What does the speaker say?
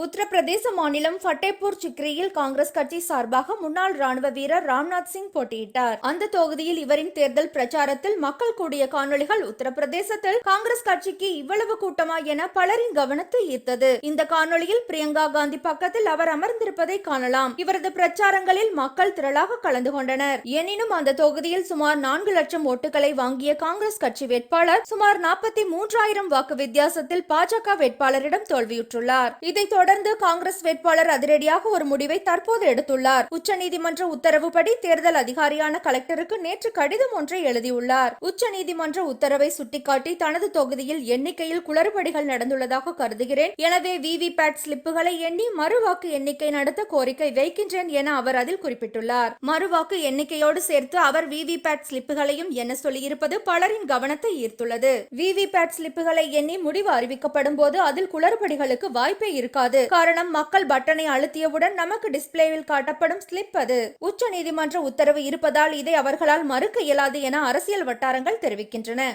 உத்தரப்பிரதேச மாநிலம் ஃபட்டேபூர் சிக்ரியில் காங்கிரஸ் கட்சி சார்பாக முன்னாள் ராணுவ வீரர் ராம்நாத் சிங் போட்டியிட்டார். அந்த தொகுதியில் இவரின் தேர்தல் பிரச்சாரத்தில் மக்கள் கூடிய காணொளிகள் உத்தரப்பிரதேசத்தில் காங்கிரஸ் கட்சிக்கு இவ்வளவு கூட்டமா என பலரின் கவனத்தை ஈர்த்தது. இந்த காணொளியில் பிரியங்கா காந்தி பக்கத்தில் அவர் அமர்ந்திருப்பதை காணலாம். இவரது பிரச்சாரங்களில் மக்கள் திரளாக கலந்து கொண்டனர். எனினும் அந்த தொகுதியில் சுமார் நான்கு லட்சம் ஓட்டுகளை வாங்கிய காங்கிரஸ் கட்சி வேட்பாளர் சுமார் நாற்பத்தி மூன்றாயிரம் வாக்கு வித்தியாசத்தில் பாஜக வேட்பாளரிடம் தோல்வியுற்றுள்ளார். இதைத் தொடர்ந்து காங்கிரஸ் வேட்பாளர் அதிரடியாக ஒரு முடிவை தற்போது எடுத்துள்ளார். உச்சநீதிமன்ற உத்தரவுப்படி தேர்தல் அதிகாரியான கலெக்டருக்கு நேற்று கடிதம் ஒன்றை எழுதியுள்ளார். உச்சநீதிமன்ற உத்தரவை சுட்டிக்காட்டி தனது தொகுதியில் எண்ணிக்கையில் குளறுபடிகள் நடந்துள்ளதாக கருதுகிறேன். எனவே விவி பேட் ஸ்லிப்புகளை எண்ணி மறுவாக்கு எண்ணிக்கை நடத்த கோரிக்கை வைக்கின்றேன் என அவர் அதில் குறிப்பிட்டுள்ளார். மறுவாக்கு எண்ணிக்கையோடு சேர்த்து அவர் விவி பேட் ஸ்லிப்புகளையும் என சொல்லியிருப்பது பலரின் கவனத்தை ஈர்த்துள்ளது. விவி பேட் ஸ்லிப்புகளை எண்ணி முடிவு அறிவிக்கப்படும் போது அதில் குளறுபடிகளுக்கு வாய்ப்பே இருக்காது. காரணம் மக்கள் பட்டனை அழுத்தியவுடன் நமக்கு டிஸ்பிளேவில் காட்டப்படும் ஸ்லிப் அது. உச்ச நீதிமன்ற உத்தரவு இருப்பதால் இதை அவர்களால் மறுக்க இயலாது என அரசியல் வட்டாரங்கள் தெரிவிக்கின்றன.